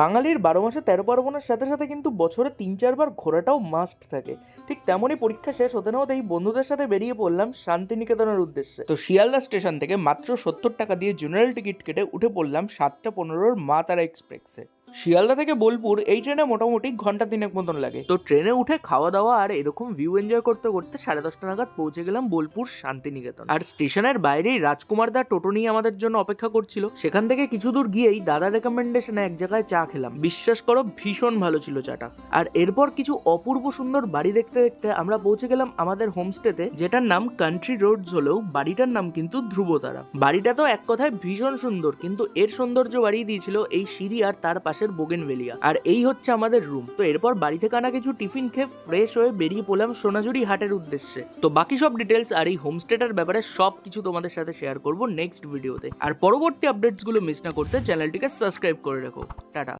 বাঙালির বারো মাসে তেরো পার্বণের সাথে সাথে কিন্তু বছরে তিন, চারবার ঘোরাটাও মাস্ট থাকে। ঠিক তেমনই পরীক্ষা শেষ হতে না এই বন্ধুদের সাথে বেরিয়ে পড়লাম শান্তিনিকেতনের উদ্দেশ্যে। তো শিয়ালদা স্টেশন থেকে মাত্র সত্তর টাকা দিয়ে জেনারেল টিকিট কেটে উঠে পড়লাম সাতটা পনেরোর মা তারা এক্সপ্রেসে শিয়ালদা থেকে বোলপুর এই ট্রেনে মোটামুটি ঘণ্টা তিনেক মতন লাগে। তো ট্রেনে উঠে খাওয়া দাওয়া আর এরকম ভিউ এনজয় করতে করতে সাড়ে দশটা নাগাদ পৌঁছে গেলাম বোলপুর শান্তিনিকেতন। আর স্টেশনের বাইরেই রাজকুমার দা টোটো নিয়ে আমাদের জন্য অপেক্ষা করছিল। সেখান থেকে কিছু দূর গিয়েই দাদা রেকমেন্ডেশনে এক জায়গায় চা খেলাম। বিশ্বাস করো, ভীষণ ভালো ছিল চাটা। আর এরপর কিছু অপূর্ব সুন্দর বাড়ি দেখতে দেখতে আমরা পৌঁছে গেলাম আমাদের হোমস্টেতে যেটার নাম কান্ট্রি রোডস হলেও বাড়িটার নাম কিন্তু ধ্রুবতারা। বাড়িটা তো এক কথায় ভীষণ সুন্দর, কিন্তু এর সৌন্দর্য বাড়িয়ে দিয়েছিল এই সিঁড়ি আর তার পাশের বোগেনভেলিয়া। আর এই হচ্ছে আমাদের রুম তো এরপর বাড়ি থেকে আনা কিছু টিফিন খেয়ে ফ্রেশ হয়ে বেরিয়ে পড়লাম সোনাঝুরি হাটের উদ্দেশ্যে। তো বাকি সব ডিটেলস আর এই হোমস্টেটার ব্যাপারে সব কিছু তোমাদের সাথে শেয়ার করব নেক্সট ভিডিওতে আর পরবর্তী আপডেটসগুলো মিস না করতে চ্যানেলটিকে সাবস্ক্রাইব করে রাখো। টাটা।